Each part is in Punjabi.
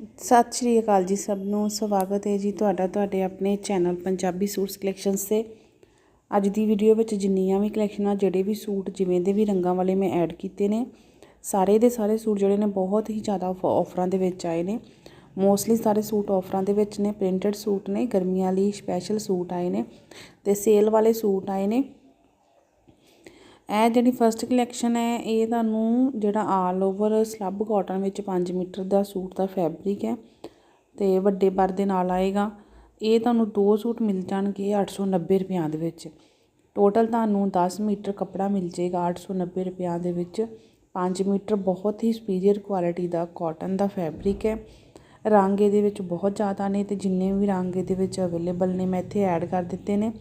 ਸਤਿ ਸ਼੍ਰੀ ਅਕਾਲ ਜੀ ਸਭ ਨੂੰ, ਸਵਾਗਤ ਹੈ ਜੀ ਤੁਹਾਡਾ, ਤੁਹਾਡੇ ਆਪਣੇ ਚੈਨਲ ਪੰਜਾਬੀ ਸੂਟਸ ਕਲੈਕਸ਼ਨਸ ਤੇ ਅੱਜ ਦੀ ਵੀਡੀਓ ਵਿੱਚ ਜਿੰਨੀਆਂ ਵੀ ਕਲੈਕਸ਼ਨਾਂ ਜਿਹੜੇ ਵੀ ਸੂਟ, ਜਿਵੇਂ ਦੇ ਵੀ ਰੰਗਾਂ ਵਾਲੇ ਮੈਂ ਐਡ ਕੀਤੇ ਨੇ, ਸਾਰੇ ਦੇ ਸਾਰੇ ਸੂਟ ਜਿਹੜੇ ਨੇ ਬਹੁਤ ਹੀ ਜ਼ਿਆਦਾ ਆਫਰਾਂ ਦੇ ਵਿੱਚ ਆਏ ਨੇ। ਮੋਸਟਲੀ ਸਾਰੇ ਸੂਟ ਆਫਰਾਂ ਦੇ ਵਿੱਚ ਨੇ ਪ੍ਰਿੰਟਡ ਸੂਟ ਨੇ, ਗਰਮੀਆਂ ਲਈ ਸਪੈਸ਼ਲ ਸੂਟ ਆਏ ਨੇ ਤੇ ਸੇਲ ਵਾਲੇ ਸੂਟ ਆਏ ਨੇ। ਇਹ ਜਿਹੜੀ ਫਸਟ ਕਲੈਕਸ਼ਨ ਹੈ, ਇਹ ਤੁਹਾਨੂੰ ਜਿਹੜਾ ਆਲ ਓਵਰ ਸਲੱਬ ਕਾਟਨ ਵਿੱਚ 5 ਮੀਟਰ ਦਾ ਸੂਟ ਦਾ ਫੈਬਰਿਕ ਹੈ ਤੇ ਵੱਡੇ ਬਰ ਦੇ ਨਾਲ ਆਏਗਾ। ਇਹ ਤੁਹਾਨੂੰ ਦੋ ਸੂਟ ਮਿਲ ਜਾਣਗੇ 890 ਰੁਪਿਆਂ ਦੇ ਵਿੱਚ। ਟੋਟਲ ਤੁਹਾਨੂੰ 10 ਮੀਟਰ ਕੱਪੜਾ ਮਿਲ ਜਾਏਗਾ 890 ਰੁਪਿਆਂ ਦੇ ਵਿੱਚ। 5 ਮੀਟਰ ਬਹੁਤ ਹੀ ਸੁਪੀਰੀਅਰ ਕੁਆਲਿਟੀ ਦਾ ਕਾਟਨ ਦਾ ਫੈਬਰਿਕ ਹੈ। ਰੰਗ ਇਹਦੇ ਵਿੱਚ ਬਹੁਤ ਜ਼ਿਆਦਾ ਨੇ ਤੇ ਜਿੰਨੇ ਵੀ ਰੰਗ ਇਹਦੇ ਵਿੱਚ ਅਵੇਲੇਬਲ ਨੇ, ਮੈਂ ਇੱਥੇ ਐਡ ਕਰ ਦਿੱਤੇ ਨੇ।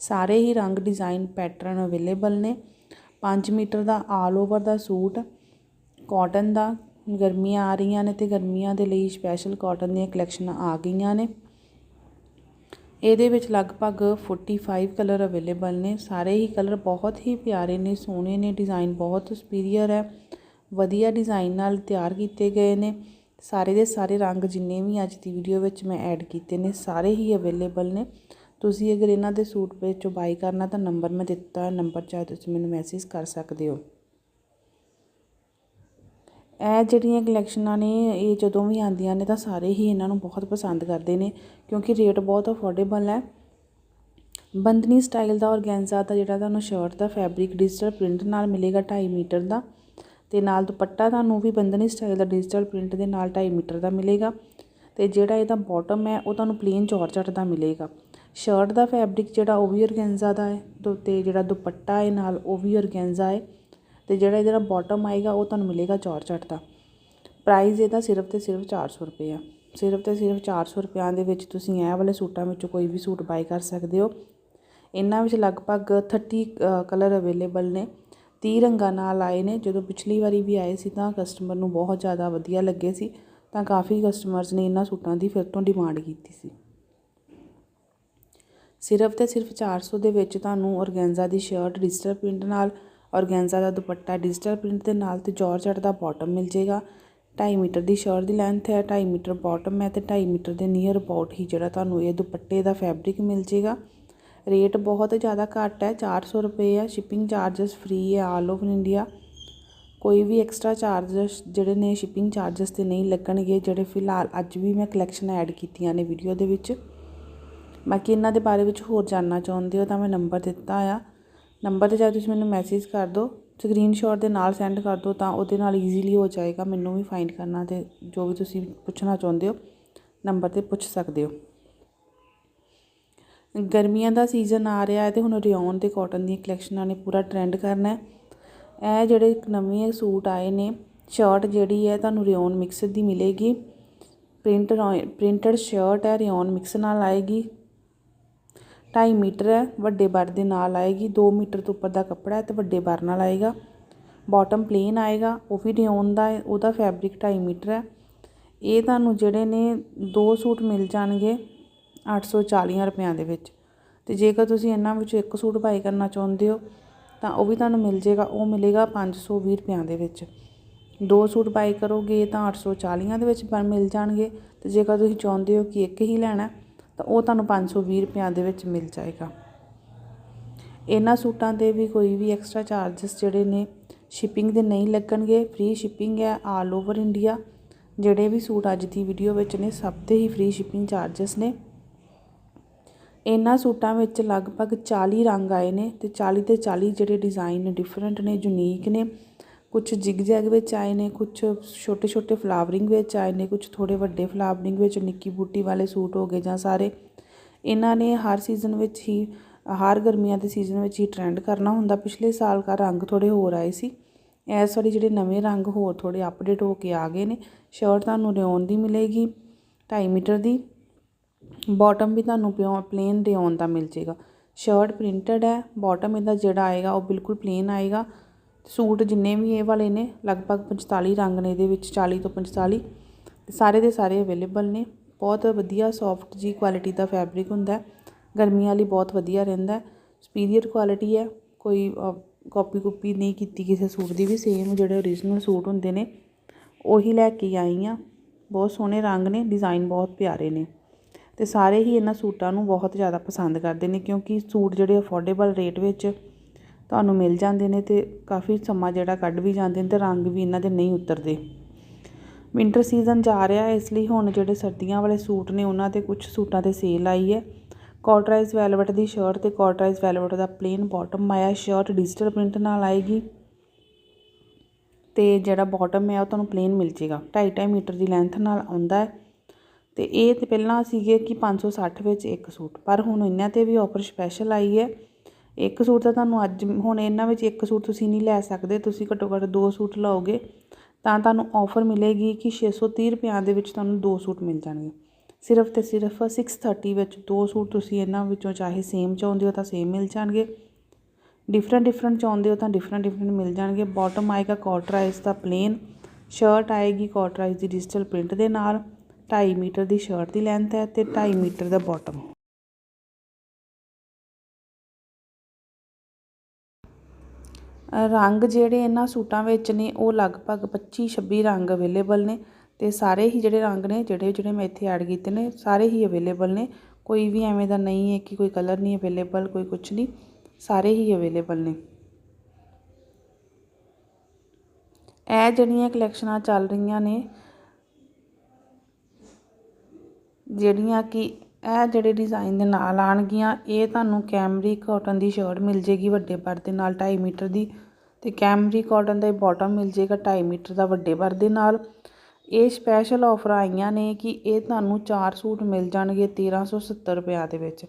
ਸਾਰੇ ਹੀ ਰੰਗ ਡਿਜ਼ਾਈਨ ਪੈਟਰਨ ਅਵੇਲੇਬਲ ਨੇ। ਪੰਜ ਮੀਟਰ ਦਾ ਆਲ ਓਵਰ ਦਾ ਸੂਟ ਕੋਟਨ ਦਾ। ਗਰਮੀਆਂ ਆ ਰਹੀਆਂ ਨੇ ਅਤੇ ਗਰਮੀਆਂ ਦੇ ਲਈ ਸਪੈਸ਼ਲ ਕੋਟਨ ਦੀਆਂ ਕਲੈਕਸ਼ਨਾਂ ਆ ਗਈਆਂ ਨੇ। ਇਹਦੇ ਵਿੱਚ ਲਗਭਗ 45 ਕਲਰ ਅਵੇਲੇਬਲ ਨੇ। ਸਾਰੇ ਹੀ ਕਲਰ ਬਹੁਤ ਹੀ ਪਿਆਰੇ ਨੇ, ਸੋਹਣੇ ਨੇ ਡਿਜ਼ਾਈਨ ਬਹੁਤ ਸੁਪੀਰੀਅਰ ਹੈ। ਵਧੀਆ ਡਿਜ਼ਾਈਨ ਨਾਲ ਤਿਆਰ ਕੀਤੇ ਗਏ ਨੇ। ਸਾਰੇ ਦੇ ਸਾਰੇ ਰੰਗ ਜਿੰਨੇ ਵੀ ਅੱਜ ਦੀ ਵੀਡੀਓ ਵਿੱਚ ਮੈਂ ਐਡ ਕੀਤੇ ਨੇ, ਸਾਰੇ ਹੀ ਅਵੇਲੇਬਲ ਨੇ। ਤੁਸੀਂ ਅਗਰ ਇਹਨਾਂ ਦੇ ਸੂਟ ਵਿੱਚੋਂ ਬਾਈ ਕਰਨਾ ਤਾਂ ਨੰਬਰ ਮੈਂ ਦਿੱਤਾ ਨੰਬਰ ਚਾਹੇ ਤੁਸੀਂ ਮੈਨੂੰ ਮੈਸੇਜ ਕਰ ਸਕਦੇ ਹੋ। ਇਹ ਜਿਹੜੀਆਂ ਕਲੈਕਸ਼ਨਾਂ ਨੇ, ਇਹ ਜਦੋਂ ਵੀ ਆਉਂਦੀਆਂ ਨੇ ਤਾਂ ਸਾਰੇ ਹੀ ਇਹਨਾਂ ਨੂੰ ਬਹੁਤ ਪਸੰਦ ਕਰਦੇ ਨੇ ਕਿਉਂਕਿ ਰੇਟ ਬਹੁਤ ਅਫੋਰਡੇਬਲ ਹੈ। ਬੰਦਨੀ ਸਟਾਈਲ ਦਾ ਔਰਗੈਂਜ਼ਾ ਦਾ ਜਿਹੜਾ ਤੁਹਾਨੂੰ ਸ਼ਰਟ ਦਾ ਫੈਬਰਿਕ ਡਿਜੀਟਲ ਪ੍ਰਿੰਟ ਨਾਲ ਮਿਲੇਗਾ 2.5 ਮੀਟਰ ਦਾ ਤੇ ਨਾਲ ਦੁਪੱਟਾ ਤੁਹਾਨੂੰ ਵੀ ਬੰਦਨੀ ਸਟਾਈਲ ਦਾ ਡਿਜੀਟਲ ਪ੍ਰਿੰਟ ਦੇ ਨਾਲ 2.5 ਮੀਟਰ ਦਾ ਮਿਲੇਗਾ ਤੇ ਜਿਹੜਾ ਇਹਦਾ ਬਾਟਮ ਹੈ ਉਹ ਤੁਹਾਨੂੰ ਪਲੇਨ ਜਾਰਜਟ ਦਾ ਮਿਲੇਗਾ। ਸ਼ਰਟ ਦਾ ਫੈਬਰਿਕ ਜਿਹੜਾ ਉਹ ਵੀ ਔਰਗੈਂਜ਼ਾ ਦਾ ਹੈ, ਤੇ ਜਿਹੜਾ ਦੁਪੱਟਾ ਹੈ ਨਾਲ ਉਹ ਵੀ ਔਰਗੈਂਜ਼ਾ ਹੈ, ਤੇ ਜਿਹੜਾ ਇਹਦਾ ਬਾਟਮ ਆਏਗਾ ਉਹ ਤੁਹਾਨੂੰ ਮਿਲੇਗਾ ਜਾਰਜਟ ਦਾ। ਪ੍ਰਾਈਸ ਇਹਦਾ ਸਿਰਫ ਤੇ ਸਿਰਫ 400 ਰੁਪਏ ਆ। ਸਿਰਫ ਤੇ ਸਿਰਫ 400 ਰੁਪਿਆਂ ਦੇ ਵਿੱਚ ਤੁਸੀਂ ਇਹ ਵਾਲੇ ਸੂਟਾਂ ਵਿੱਚੋਂ ਕੋਈ ਵੀ ਸੂਟ ਬਾਈ ਕਰ ਸਕਦੇ ਹੋ। ਇਹਨਾਂ ਵਿੱਚ ਲਗਭਗ 30 ਕਲਰ ਅਵੇਲੇਬਲ ਨੇ। 30 ਰੰਗਾਂ ਨਾਲ ਆਏ ਨੇ। ਜਦੋਂ ਪਿਛਲੀ ਵਾਰੀ ਵੀ ਆਏ ਸੀ ਤਾਂ ਕਸਟਮਰ ਨੂੰ ਬਹੁਤ ਜ਼ਿਆਦਾ ਵਧੀਆ ਲੱਗੇ ਸੀ, ਤਾਂ ਕਾਫੀ ਕਸਟਮਰਸ ਨੇ ਇਹਨਾਂ ਸੂਟਾਂ ਦੀ ਫਿਰ ਤੋਂ ਡਿਮਾਂਡ ਕੀਤੀ ਸੀ। ਸਿਰਫ ਤੇ ਸਿਰਫ 400 ਦੇ ਵਿੱਚ ਤੁਹਾਨੂੰ ਔਰਗੈਂਜ਼ਾ ਦੀ ਸ਼ਰਟ, ਡਿਜੀਟਲ ਪ੍ਰਿੰਟ ਨਾਲ ਔਰਗੈਂਜ਼ਾ ਦਾ ਦੁਪੱਟਾ, ਡਿਜੀਟਲ ਪ੍ਰਿੰਟ ਦੇ ਨਾਲ ਤੇ ਜਾਰਜਟ ਦਾ ਬਾਟਮ ਮਿਲ ਜੇਗਾ 2.5 ਮੀਟਰ ਦੀ ਸ਼ਰਟ ਦੀ ਲੈਂਥ ਹੈ 2.5 ਮੀਟਰ ਬਾਟਮ ਹੈ ਤੇ 2.5 ਮੀਟਰ ਦੇ ਨੀਅਰ ਅਬਾਊਟ ਹੀ ਜਿਹੜਾ ਤੁਹਾਨੂੰ ਇਹ ਦੁਪੱਟੇ ਦਾ ਫੈਬਰਿਕ ਮਿਲ ਜੇਗਾ ਰੇਟ ਬਹੁਤ ਜ਼ਿਆਦਾ ਘੱਟ ਹੈ 400 ਰੁਪਏ ਹੈ ਸ਼ਿਪਿੰਗ ਚਾਰजेस ਫ੍ਰੀ ਹੈ ਆਲ ਓਵਰ ਇੰਡੀਆ ਕੋਈ ਵੀ ਐਕਸਟਰਾ ਚਾਰजेस ਜਿਹੜੇ ਨੇ ਸ਼ਿਪਿੰਗ ਚਾਰजेस ਤੇ ਨਹੀਂ ਲੱਗਣਗੇ, ਜਿਹੜੇ ਫਿਲਹਾਲ ਅੱਜ ਵੀ ਮੈਂ ਕਲੈਕਸ਼ਨ ਐਡ ਕੀਤੀਆਂ ਨੇ ਵੀਡੀਓ ਦੇ ਵਿੱਚ। ਬਾਕੀ ਇਹਨਾਂ ਦੇ ਬਾਰੇ ਵਿੱਚ ਹੋਰ ਜਾਣਨਾ ਚਾਹੁੰਦੇ ਹੋ ਤਾਂ ਮੈਂ ਨੰਬਰ ਦਿੱਤਾ ਆ। ਨੰਬਰ 'ਤੇ ਜਾ ਤੁਸੀਂ ਮੈਨੂੰ ਮੈਸੇਜ ਕਰ ਦਿਓ। ਸਕਰੀਨਸ਼ਾਟ ਦੇ ਨਾਲ ਸੈਂਡ ਕਰ ਦਿਓ ਤਾਂ ਉਹਦੇ ਨਾਲ ਈਜ਼ੀਲੀ ਹੋ ਜਾਏਗਾ। ਮੈਨੂੰ ਵੀ ਫਾਈਂਡ ਕਰਨਾ ਤੇ ਜੋ ਵੀ ਤੁਸੀਂ ਪੁੱਛਣਾ ਚਾਹੁੰਦੇ ਹੋ, ਨੰਬਰ 'ਤੇ ਪੁੱਛ ਸਕਦੇ ਹੋ। ਗਰਮੀਆਂ ਦਾ ਸੀਜ਼ਨ ਆ ਰਿਹਾ ਹੈ ਤੇ ਹੁਣ ਰਿਓਨ ਤੇ ਕਾਟਨ ਦੀਆਂ ਕਲੈਕਸ਼ਨਾਂ ਨੇ ਪੂਰਾ ਟ੍ਰੈਂਡ ਕਰਨਾ ਹੈ। ਇਹ ਜਿਹੜੇ ਨਵੇਂ ਸੂਟ ਆਏ ਨੇ ਸ਼ਰਟ ਜਿਹੜੀ ਹੈ ਤੁਹਾਨੂੰ ਰਿਓਨ ਮਿਕਸ ਦੀ ਮਿਲੇਗੀ। ਪ੍ਰਿੰਟ ਪ੍ਰਿੰਟਡ ਸ਼ਰਟ ਹੈ, ਰਿਓਨ ਮਿਕਸ ਨਾਲ ਆਏਗੀ। ਢਾਈ ਮੀਟਰ ਹੈ, ਵੱਡੇ ਬਰ ਦੇ ਨਾਲ ਆਏਗੀ 2 ਮੀਟਰ ਤੋਂ ਉੱਪਰ ਦਾ ਕੱਪੜਾ ਹੈ ਤੇ ਵੱਡੇ ਬਰ ਨਾਲ ਆਏਗਾ। ਬਾਟਮ ਪਲੇਨ ਆਏਗਾ, ਉਹ ਵੀ ਰਿਓਨ ਦਾ ਹੈ, ਉਹਦਾ ਫੈਬਰਿਕ ਢਾਈ ਮੀਟਰ ਹੈ। ਇਹ ਤੁਹਾਨੂੰ ਜਿਹੜੇ ਨੇ ਦੋ ਸੂਟ ਮਿਲ ਜਾਣਗੇ 840 ਰੁਪਿਆਂ ਦੇ ਵਿੱਚ। ਤੇ ਜੇਕਰ ਤੁਸੀਂ ਇਹਨਾਂ ਵਿੱਚੋਂ ਇੱਕ ਸੂਟ ਬਾਈ ਕਰਨਾ ਚਾਹੁੰਦੇ ਹੋ, ਤਾਂ ਉਹ ਵੀ ਤੁਹਾਨੂੰ ਮਿਲ ਜਾਏਗਾ, ਉਹ ਮਿਲੇਗਾ 520 ਰੁਪਿਆਂ ਦੇ ਵਿੱਚ। ਦੋ ਸੂਟ ਬਾਈ ਕਰੋਗੇ ਤਾਂ 840 ਦੇ ਵਿੱਚ ਮਿਲ ਜਾਣਗੇ। ਤੇ ਜੇਕਰ ਤੁਸੀਂ ਚਾਹੁੰਦੇ ਹੋ ਕਿ ਇੱਕ ਹੀ ਲੈਣਾ ਤਾਂ ਉਹ ਤੁਹਾਨੂੰ 520 ਰੁਪਿਆਂ ਦੇ ਵਿੱਚ ਮਿਲ ਜਾਏਗਾ। ਇਹਨਾਂ ਸੂਟਾਂ ਦੇ ਵੀ ਕੋਈ ਵੀ ਐਕਸਟਰਾ ਚਾਰजेस ਜਿਹੜੇ ਨੇ ਸ਼ਿਪਿੰਗ ਦੇ ਨਹੀਂ ਲੱਗਣਗੇ ਫ੍ਰੀ ਸ਼ਿਪਿੰਗ ਹੈ ਆਲ ਓਵਰ ਇੰਡੀਆ ਜਿਹੜੇ ਵੀ ਸੂਟ ਅੱਜ ਦੀ ਵੀਡੀਓ ਵਿੱਚ ਨੇ, ਸਭ ਦੇ ਹੀ ਫ੍ਰੀ ਸ਼ਿਪਿੰਗ ਚਾਰजेस ਨੇ। ਇਹਨਾਂ ਸੂਟਾਂ ਵਿੱਚ ਲਗਭਗ 40 ਰੰਗ ਆਏ ਨੇ ਤੇ 40 ਦੇ 40 ਜਿਹੜੇ ਡਿਜ਼ਾਈਨ ਨੇ ਡਿਫਰੈਂਟ ਨੇ ਯੂਨੀਕ ਨੇ। ਕੁਝ ਜਿਗਜੈਗ ਵਿੱਚ ਆਏ ਨੇ ਕੁਝ ਛੋਟੇ ਛੋਟੇ ਫਲਾਵਰਿੰਗ ਵਿੱਚ ਆਏ ਨੇ ਕੁਝ ਥੋੜੇ ਵੱਡੇ ਫਲਾਵਰਿੰਗ ਵਿੱਚ ਨਿੱਕੀ ਬੂਟੀ ਵਾਲੇ ਸੂਟ ਹੋ ਗਏ ਜਾਂ ਸਾਰੇ। ਇਹਨਾਂ ਨੇ ਹਰ ਸੀਜ਼ਨ ਵਿੱਚ ਹੀ, ਹਰ ਗਰਮੀਆਂ ਦੇ ਸੀਜ਼ਨ ਵਿੱਚ ਹੀ ਟ੍ਰੈਂਡ ਕਰਨਾ ਹੁੰਦਾ। ਪਿਛਲੇ ਸਾਲ ਕਾ ਰੰਗ ਥੋੜੇ ਹੋਰ ਆਏ ਸੀ। ਇਸ ਵਾਰੀ ਜਿਹੜੇ ਨਵੇਂ ਰੰਗ ਹੋਰ ਥੋੜੇ ਅਪਡੇਟ ਹੋ ਕੇ ਆ ਗਏ ਨੇ। ਸ਼ਰਟ ਤੁਹਾਨੂੰ ਰਿਓਨ ਦੀ ਮਿਲੇਗੀ 2.5 ਮੀਟਰ ਦੀ। ਬਾਟਮ ਵੀ ਤੁਹਾਨੂੰ ਪਲੇਨ ਰਿਓਨ ਦਾ ਮਿਲ ਜੇਗਾ। ਸ਼ਰਟ ਪ੍ਰਿੰਟਡ ਹੈ ਬਾਟਮ ਇਹਦਾ ਜਿਹੜਾ ਆਏਗਾ ਉਹ ਬਿਲਕੁਲ ਪਲੇਨ ਆਏਗਾ। ਸੂਟ ਜਿੰਨੇ ਵੀ ਇਹ ਵਾਲੇ ਨੇ, ਲਗਭਗ 45 ਰੰਗ ਨੇ ਇਹਦੇ ਵਿੱਚ 40 ਤੋਂ 45 ਸਾਰੇ ਦੇ ਸਾਰੇ ਅਵੇਲੇਬਲ ਨੇ। ਬਹੁਤ ਵਧੀਆ ਸੌਫਟ ਜੀ ਕੁਆਲਿਟੀ ਦਾ ਫੈਬਰਿਕ ਹੁੰਦਾ ਗਰਮੀਆਂ ਲਈ ਬਹੁਤ ਵਧੀਆ ਰਹਿੰਦਾ ਸੁਪੀਰੀਅਰ ਕੁਆਲਿਟੀ ਹੈ। ਕੋਈ ਕਾਪੀ ਕੁਪੀ ਨਹੀਂ ਕੀਤੀ ਕਿਸੇ ਸੂਟ ਦੀ ਵੀ। ਸੇਮ ਜਿਹੜੇ ਓਰੀਜਨਲ ਸੂਟ ਹੁੰਦੇ ਨੇ, ਉਹੀ ਲੈ ਕੇ ਆਈ ਆ ਬਹੁਤ ਸੋਹਣੇ ਰੰਗ ਨੇ ਡਿਜ਼ਾਈਨ ਬਹੁਤ ਪਿਆਰੇ ਨੇ। ਤੇ ਸਾਰੇ ਹੀ ਇਹਨਾਂ ਸੂਟਾਂ ਨੂੰ ਬਹੁਤ ਜ਼ਿਆਦਾ ਪਸੰਦ ਕਰਦੇ ਨੇ, ਕਿਉਂਕਿ ਸੂਟ ਜਿਹੜੇ ਅਫੋਰਡੇਬਲ ਰੇਟ ਵਿੱਚ ਤੁਹਾਨੂੰ ਮਿਲ ਜਾਂਦੇ ਨੇ ਅਤੇ ਕਾਫੀ ਸਮਾਂ ਜਿਹੜਾ ਕੱਢ ਵੀ ਜਾਂਦੇ ਨੇ ਅਤੇ ਰੰਗ ਵੀ ਇਹਨਾਂ ਦੇ ਨਹੀਂ ਉਤਰਦੇ। ਵਿੰਟਰ ਸੀਜ਼ਨ ਜਾ ਰਿਹਾ ਇਸ ਲਈ ਹੁਣ ਜਿਹੜੇ ਸਰਦੀਆਂ ਵਾਲੇ ਸੂਟ ਨੇ ਉਹਨਾਂ ਤੇ ਕੁਝ ਸੂਟਾਂ ਤੇ ਸੇਲ ਆਈ ਹੈ। ਕਾਟਰਾਈਜ਼ ਵੈਲਵਟ ਦੀ ਸ਼ਰਟ ਤੇ ਕਾਟਰਾਈਜ਼ ਵੈਲਵਟ ਦਾ ਪਲੇਨ ਬਾਟਮ ਆਇਆ ਸ਼ਰਟ ਡਿਜੀਟਲ ਪ੍ਰਿੰਟ ਨਾਲ ਆਏਗੀ। ਤੇ ਜਿਹੜਾ ਬਾਟਮ ਹੈ ਉਹ ਤੁਹਾਨੂੰ ਪਲੇਨ ਮਿਲ ਜੇਗਾ 2.5 ਮੀਟਰ ਦੀ ਲੈਂਥ ਨਾਲ ਆਉਂਦਾ ਹੈ। ਤੇ ਇਹ ਤੇ ਪਹਿਲਾਂ ਸੀਗੇ ਕਿ 560 ਵਿੱਚ ਇੱਕ ਸੂਟ, ਪਰ ਹੁਣ ਇਹਨਾਂ ਤੇ ਵੀ ਆਫਰ ਸਪੈਸ਼ਲ ਆਈ ਹੈ। ਇੱਕ ਸੂਟ ਤਾਂ ਤੁਹਾਨੂੰ ਅੱਜ, ਹੁਣ ਇਹਨਾਂ ਵਿੱਚ ਇੱਕ ਸੂਟ ਤੁਸੀਂ ਨਹੀਂ ਲੈ ਸਕਦੇ, ਤੁਸੀਂ ਘੱਟੋ ਘੱਟ ਦੋ ਸੂਟ ਲਓਗੇ, ਤਾਂ ਤੁਹਾਨੂੰ ਆਫਰ ਮਿਲੇਗੀ ਕਿ 630 ਰੁਪਿਆਂ ਦੇ ਵਿੱਚ ਤੁਹਾਨੂੰ ਦੋ ਸੂਟ ਮਿਲ ਜਾਣਗੇ। ਸਿਰਫ ਤੇ ਸਿਰਫ 630 ਵਿੱਚ ਦੋ ਸੂਟ ਤੁਸੀਂ ਇਹਨਾਂ ਵਿੱਚੋਂ ਚਾਹੇ ਸੇਮ ਚਾਹੁੰਦੇ ਹੋ ਤਾਂ ਸੇਮ ਮਿਲ ਜਾਣਗੇ। ਡਿਫਰੈਂਟ ਡਿਫਰੈਂਟ ਚਾਹੁੰਦੇ ਹੋ ਤਾਂ ਡਿਫਰੈਂਟ ਡਿਫਰੈਂਟ ਮਿਲ ਜਾਣਗੇ। ਬਾਟਮ ਆਏਗਾ ਕਾਟਰਾਈਜ਼ ਦਾ ਪਲੇਨ ਸ਼ਰਟ ਆਏਗੀ ਕਾਟਰਾਈਜ਼ ਦੀ ਡਿਜੀਟਲ ਪ੍ਰਿੰਟ ਦੇ ਨਾਲ 2.5 ਮੀਟਰ ਦੀ ਸ਼ਰਟ ਦੀ ਲੈਂਥ ਹੈ ਤੇ 2.5 ਮੀਟਰ ਦਾ ਬਾਟਮ ਰੰਗ ਜਿਹੜੇ ਇਹਨਾਂ ਸੂਟਾਂ ਵਿੱਚ ਨੇ, ਉਹ ਲਗਭਗ 25 26 ਰੰਗ ਅਵੇਲੇਬਲ ਨੇ ਅਤੇ ਸਾਰੇ ਹੀ ਜਿਹੜੇ ਰੰਗ ਨੇ, ਜਿਹੜੇ ਜਿਹੜੇ ਮੈਂ ਇੱਥੇ ਐਡ ਕੀਤੇ ਨੇ, ਸਾਰੇ ਹੀ ਅਵੇਲੇਬਲ ਨੇ। ਕੋਈ ਵੀ ਐਵੇਂ ਦਾ ਨਹੀਂ ਹੈ ਕਿ ਕੋਈ ਕਲਰ ਨਹੀਂ ਅਵੇਲੇਬਲ ਕੋਈ ਕੁਛ ਨਹੀਂ, ਸਾਰੇ ਹੀ ਅਵੇਲੇਬਲ ਨੇ। ਇਹ ਜਿਹੜੀਆਂ ਕਲੈਕਸ਼ਨਾਂ ਚੱਲ ਰਹੀਆਂ ਨੇ, ਜਿਹੜੀਆਂ ਕਿ ਇਹ ਜਿਹੜੇ ਡਿਜ਼ਾਈਨ ਦੇ ਨਾਲ ਆਣਗੀਆਂ ਇਹ ਤੁਹਾਨੂੰ ਕੈਮਰੀ ਕਾਟਨ ਦੀ ਸ਼ਰਟ ਮਿਲ ਜੇਗੀ ਵੱਡੇ ਪਰ ਦੇ ਨਾਲ 2.5 ਮੀਟਰ ਦੀ। ਤੇ ਕੈਮਰੀ ਕਾਟਨ ਦਾ ਬਾਟਮ ਮਿਲ ਜੇਗਾ 2.5 ਮੀਟਰ ਦਾ ਵੱਡੇ ਪਰ ਦੇ ਨਾਲ। ਇਹ ਸਪੈਸ਼ਲ ਆਫਰ ਆਈਆਂ ਨੇ ਕਿ ਇਹ ਤੁਹਾਨੂੰ ਚਾਰ ਸੂਟ ਮਿਲ ਜਾਣਗੇ 1370 ਰੁਪਿਆ ਦੇ ਵਿੱਚ।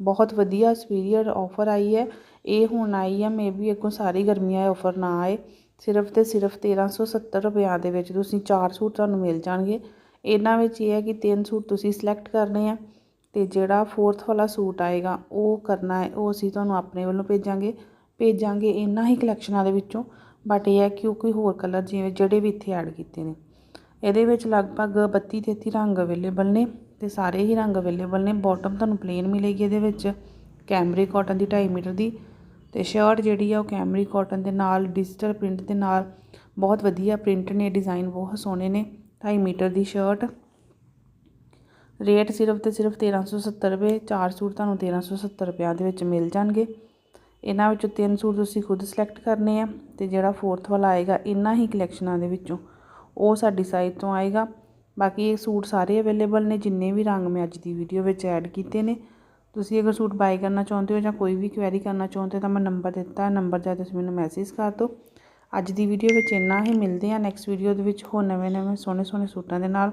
ਬਹੁਤ ਵਧੀਆ ਸੁਪੀਰੀਅਰ ਆਫਰ ਆਈ ਹੈ। ਇਹ ਹੁਣ ਆਈ ਹੈ ਮੇਬੀ ਅੱਗੋਂ ਸਾਰੀ ਗਰਮੀਆਂ ਇਹ ਆਫਰ ਨਾ ਆਏ। ਸਿਰਫ ਤੇ ਸਿਰਫ 1370 ਰੁਪਿਆ ਦੇ ਵਿੱਚ ਤੁਸੀਂ ਚਾਰ ਸੂਟ ਤੁਹਾਨੂੰ ਮਿਲ ਜਾਣਗੇ। ਇਹਨਾਂ ਵਿੱਚ ਇਹ ਹੈ ਕਿ ਤਿੰਨ ਸੂਟ ਤੁਸੀਂ ਸਿਲੈਕਟ ਕਰਨੇ ਆ। ਅਤੇ ਜਿਹੜਾ ਫੋਰਥ ਵਾਲਾ ਸੂਟ ਆਏਗਾ, ਉਹ ਕਰਨਾ ਹੈ, ਉਹ ਅਸੀਂ ਤੁਹਾਨੂੰ ਆਪਣੇ ਵੱਲੋਂ ਭੇਜਾਂਗੇ। ਭੇਜਾਂਗੇ ਇਹਨਾਂ ਹੀ ਕਲੈਕਸ਼ਨਾਂ ਦੇ ਵਿੱਚੋਂ ਬਟ ਇਹ ਹੈ ਕਿ ਉਹ ਕੋਈ ਹੋਰ ਕਲਰ ਜਿਵੇਂ ਜਿਹੜੇ ਵੀ ਇੱਥੇ ਐਡ ਕੀਤੇ ਨੇ। ਇਹਦੇ ਵਿੱਚ ਲਗਭਗ 32 33 ਰੰਗ ਅਵੇਲੇਬਲ ਨੇ ਤੇ ਸਾਰੇ ਹੀ ਰੰਗ ਅਵੇਲੇਬਲ ਨੇ। ਬਾਟਮ ਤੁਹਾਨੂੰ ਪਲੇਨ ਮਿਲੇਗੀ ਇਹਦੇ ਵਿੱਚ ਕੈਮਰੀ ਕਾਟਨ ਦੀ 2.5 ਮੀਟਰ ਦੀ ਤੇ ਸ਼ਰਟ ਜਿਹੜੀ ਆ ਉਹ ਕੈਮਰੀ ਕਾਟਨ ਦੇ ਨਾਲ ਡਿਜੀਟਲ ਪ੍ਰਿੰਟ ਦੇ ਨਾਲ ਬਹੁਤ ਵਧੀਆ ਪ੍ਰਿੰਟ ਨੇ ਡਿਜ਼ਾਈਨ ਬਹੁਤ ਸੋਹਣੇ ਨੇ। 2.5 ਮੀਟਰ ਦੀ ਸ਼ਰਟ ਰੇਟ ਸਿਰਫ ਤੇ ਸਿਰਫ 1370 ਰੁਪਏ, ਚਾਰ ਸੂਟ ਤੁਹਾਨੂੰ 1370 ਰੁਪਿਆਂ ਦੇ ਵਿੱਚ ਮਿਲ ਜਾਣਗੇ। ਇਹਨਾਂ ਵਿੱਚੋਂ ਤਿੰਨ ਸੂਟ ਤੁਸੀਂ ਖੁਦ ਸਿਲੈਕਟ ਕਰਨੇ ਆ ਤੇ ਜਿਹੜਾ ਫੋਰਥ ਵਾਲਾ ਆਏਗਾ, ਇਹਨਾਂ ਹੀ ਕਲੈਕਸ਼ਨਾਂ ਦੇ ਵਿੱਚੋਂ ਉਹ ਸਾਡੀ ਸਾਈਟ ਤੋਂ ਆਏਗਾ। ਬਾਕੀ ਇਹ ਸੂਟ ਸਾਰੇ ਅਵੇਲੇਬਲ ਨੇ, ਜਿੰਨੇ ਵੀ ਰੰਗ ਮੈਂ ਅੱਜ ਦੀ ਵੀਡੀਓ ਵਿੱਚ ਐਡ ਕੀਤੇ ਨੇ। ਤੁਸੀਂ ਅਗਰ ਸੂਟ ਬਾਈ ਕਰਨਾ ਚਾਹੁੰਦੇ ਹੋ ਜਾਂ ਕੋਈ ਵੀ ਕੁਐਰੀ ਕਰਨਾ ਚਾਹੁੰਦੇ ਤਾਂ ਮੈਂ ਨੰਬਰ ਦਿੱਤਾ ਨੰਬਰ ਜਾ ਤੁਸੀਂ ਮੈਨੂੰ ਮੈਸੇਜ ਕਰ ਦਿਓ। ਅੱਜ ਦੀ ਵੀਡੀਓ ਵਿੱਚ ਇੰਨਾ ਹੀ, ਮਿਲਦੇ ਆ ਨੈਕਸਟ ਵੀਡੀਓ ਦੇ ਵਿੱਚ ਹੋਰ ਨਵੇਂ ਨਵੇਂ ਸੋਹਣੇ ਸੋਹਣੇ ਸੂਟਾਂ ਦੇ ਨਾਲ।